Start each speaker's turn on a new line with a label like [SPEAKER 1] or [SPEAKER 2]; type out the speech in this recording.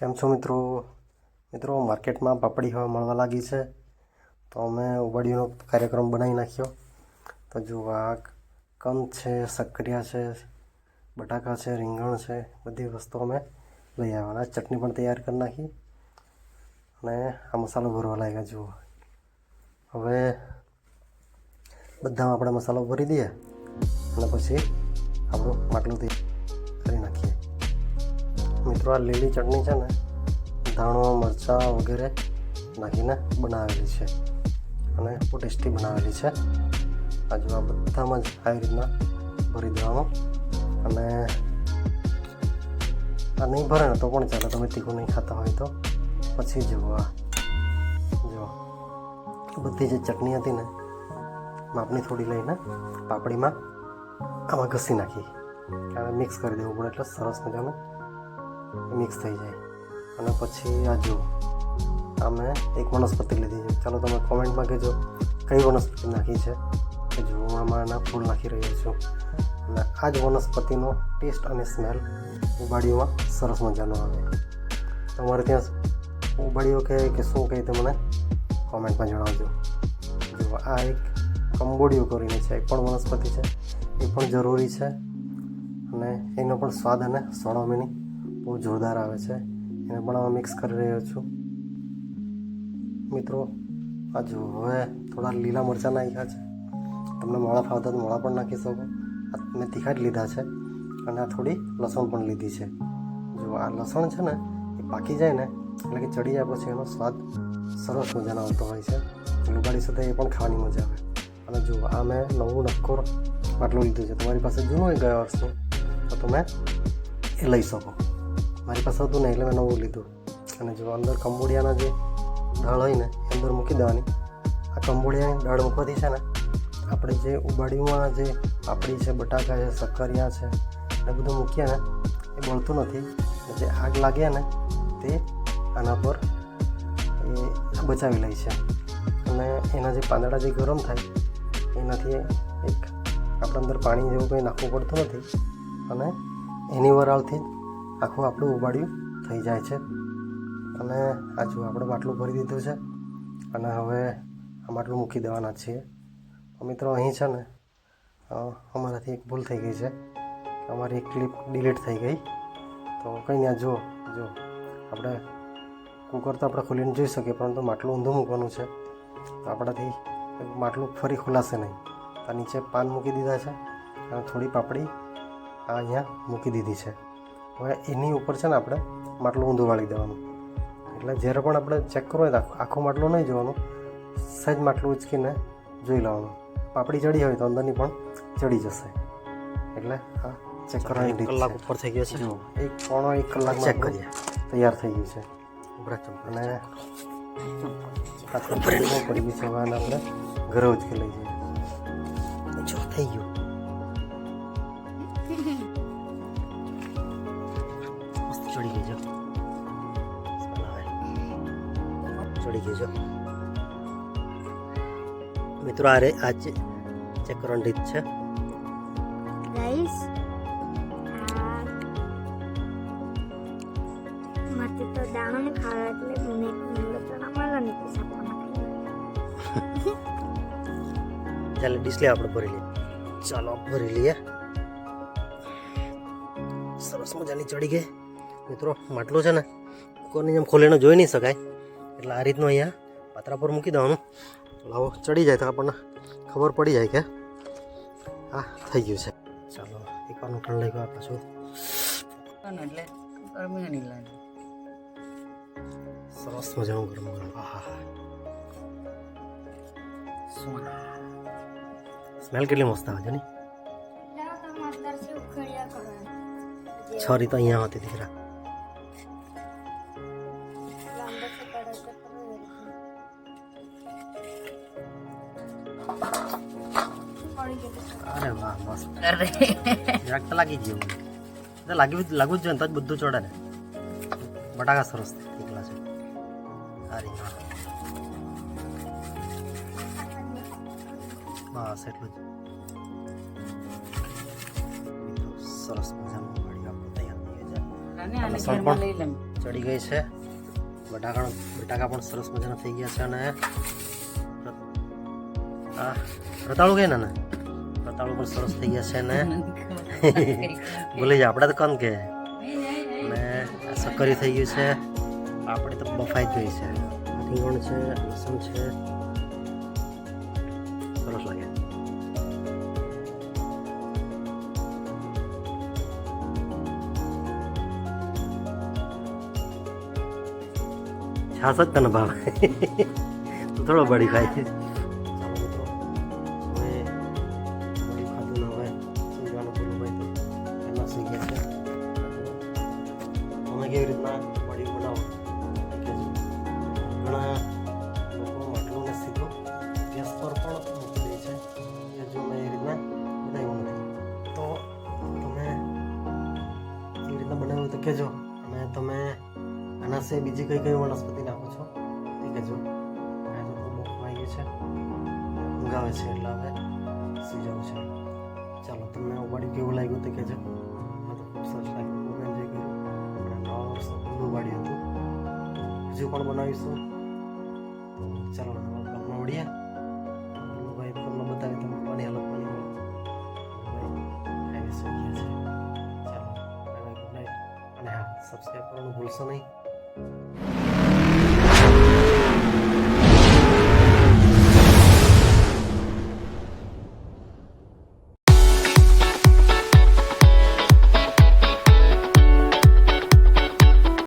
[SPEAKER 1] કેમ છો મિત્રો? મિત્રો, માર્કેટમાં પાપડી હવે મળવા લાગી છે. તો અમે ઉબાડીનો કાર્યક્રમ બનાવી નાખ્યો. તો જો આ કંદ છે સક્રિયા છે, બટાકા છે, રીંગણ છે, બધી વસ્તુ અમે લઈ આવવાના. ચટણી પણ તૈયાર કરી નાખી અને આ મસાલો ભરવા લાગ્યા જુઓ. હવે બધામાં આપણે મસાલો ભરી દઈએ અને પછી આપણું માટલું તૈયાર મિત્રો આ લીલી ચટણી છે ને ધાણો મરચાં વગેરે નાખીને બનાવેલી છે. અને બહુ ટેસ્ટી બનાવેલી છે. આ જો આ બધામાં જ આવી રીતના ભરી દેવાનું. અને આ નહીં ભરે ને તો પણ ચાલે, તમે તીખું નહીં ખાતા હોય તો. પછી જુઓ આ જુઓ બધી જે ચટણી હતી ને, માપની થોડી લઈને પાપડીમાં આમાં ઘસી નાખી અને મિક્સ કરી દેવું પડે એટલે સરસ મજાનું મિક્સ થઈ જાય. અને પછી આ જુઓ આ મેં એક વનસ્પતિ લીધી છે. ચાલો તમે કોમેન્ટમાં કહેજો, કઈ વનસ્પતિ નાખી છે. કે જો હું આમાં એના ફૂલ નાખી રહ્યો છું. અને આ જ વનસ્પતિનો ટેસ્ટ અને સ્મેલ ઉબાડીઓમાં સરસ મજાનો આવે. તમારે ત્યાં ઉબાડીઓ કહે કે શું કહે તે મને કોમેન્ટમાં જણાવજો. જો આ એક કંબોડીઓ કરીને છે એ પણ વનસ્પતિ છે, એ પણ જરૂરી છે. અને એનો પણ સ્વાદ અને સોળામીની બહુ જોરદાર આવે છે. એને પણ હું મિક્સ કરી રહ્યો છું. મિત્રો, આ જો હવે થોડા લીલા મરચાં નાખ્યા છે. તમને મોળા ફાવતા તો મોળા પણ નાખી શકો. મેં તીખા જ લીધા છે અને આ થોડી લસણ પણ લીધી છે. જો આ લસણ છે ને, એ પાકી જાય ને, એટલે કે ચડી જાય પછી એનો સ્વાદ સરસ મજાનો આવતો હોય છે. લુબાડી સાથે એ પણ ખાવાની મજા આવે. અને જો આ મેં નવું નક્કોર બાટલો લીધું છે. તમારી પાસે જૂનું હોય ગયા વર્ષનું, તો તમે એ લઈ શકો. મારી પાસે હતું ને એટલે મેં નવું લીધું. અને જો અંદર કંબોડિયાના જે દાળ હોય ને, એ અંદર મૂકી દેવાની. આ કંબોડિયાની દાળ મૂકવાથી છે ને, આપણે જે ઉબાડીમાં જે પાપડી છે, બટાકા છે, સક્કરિયા છે, એ બધું મૂકીએ ને, એ બળતું નથી. જે આગ લાગે ને, તે આના પર એ બચાવી લે છે. અને એના જે પાંદડા જે ગરમ થાય, એનાથી એક આપણે અંદર પાણી જેવું કંઈ નાખવું પડતું નથી. અને એની વરાળથી આખું આપણું ઉબાડ્યું થઈ જાય છે. અને આ જો આપણે માટલું ભરી દીધું છે. અને હવે આ માટલું મૂકી દેવાના છીએ. મિત્રો, અહીં છે ને અમારાથી એક ભૂલ થઈ ગઈ છે. અમારી એક ક્લિપ ડિલીટ થઈ ગઈ. તો કંઈ ના જુઓ જો આપણે કુકર તો આપણે ખોલીને જોઈ શકીએ, પરંતુ માટલું ઊંધું મૂકવાનું છે. તો આપણાથી માટલું ફરી ખુલાશે નહીં. આ નીચે પાન મૂકી દીધા છે અને થોડી પાપડી આ અહીંયા મૂકી દીધી છે. હવે એની ઉપર છે ને આપણે માટલું ઊંધું વાળી દેવાનું. એટલે જ્યારે પણ આપણે ચેક કરવું હોય તો આખું- આખું માટલું નહીં જોવાનું સહેજ માટલું ઉચકીને જોઈ લેવાનું. પાપડી ચડી હોય તો અંદરની પણ ચડી જશે. એટલે આ ચેક કરવાની
[SPEAKER 2] કલાક ઉપર થઈ ગયો છે.
[SPEAKER 1] જો એક પોણો એક કલાક
[SPEAKER 2] ચેક કરીએ.
[SPEAKER 1] તૈયાર થઈ ગયું છે. અને આ પડી ગયું છે હવે આપણે ઘરે ઉચકી લઈ જઈએ.
[SPEAKER 2] જો થઈ ગયું. ચડી ગઈ આવે ચડી ગઈ છે મિત્રો આ રે આ ચેક કરવાની રીત છે.
[SPEAKER 3] ગાઈસ માથે તો દાણો ને ખાવા એટલે મને મને તો ને પૈસા પણ
[SPEAKER 2] ચાલે ડીશ લે આપણે ભરી લઈએ. ચાલો ભરી લઈએ. સરસ મજાની ચડી ગઈ. મિત્રો માટલું છે ને કુકરની જેમ ખોલીને જોઈ નહીં શકાય. એટલે આ રીતનું અહીંયા પાત્રા પર મૂકી દેવાનું. લાવો ચડી જાય તો આપણને ખબર પડી જાય કે આ થઈ ગયું છે. ચાલો એકવારનું ઠંડ લઈ ગયો પાછું
[SPEAKER 4] એટલે ગરમી નહીં લાગે.
[SPEAKER 2] સરસ મજાનું ગરમ ગરમ. આહા સ્મેલ કેટલી મસ્ત આવે છે ને? છરી તો અહીંયા હતી દીકરા. અરે વાહ મસ્ત.
[SPEAKER 4] અરે.
[SPEAKER 2] જરાક તો લાગી ગયું એટલે લાગી લાગવું જ જોઈએ તો જ બધું ચડે ને. બટાકા સરસ નીકળ્યા છે. અરે બસ એટલું જ. સરસ મજાનું વાડી આપણું તૈયાર થઈ ગયા છે.
[SPEAKER 1] ચડી ગઈ છે. બટાકા બટાકા પણ સરસ મજાના થઈ ગયા છે અને રતાળું કઈ ના રતાળું પણ સરસ થઈ ગયા છે ને? ભૂલી જાય આપણે તો કોણ કે ને સક્કરી થઈ ગયું છે. આપણે તો બફાઈ ગઈ છે. રીંગણ છે લસણ છે. સરસ લાગે. છાસ જ તને ભાવે. તું થોડો બળી ખાય. કેવી રીતના બળી બનાવો? ઘણા લોકો માટલું ને સીધું ગેસ પર પણ મૂકી છે કે જો મેં એ રીતના બનાવ્યું નથી તો તમે એ રીતના બનાવ્યું તો કહેજો. અને તમે આના સિવાય બીજી કઈ કઈ વનસ્પતિ નાખો છો એ કહેજો. છે. ઊંઘ છે એટલે હવે સુઈ છે. ચાલો, તમને ઉબાડી કેવું લાગ્યું તે કહેજો. બીજું પણ બનાવીશું. તો ચાલો બ્લોગમાં મળીએ. ભાઈ તમને બતાવી તમે પણ અલગ છે. ચાલો ગુડ નાઇટ અને હા સબસ્ક્રાઈબ કરવાનું ભૂલશો નહીં.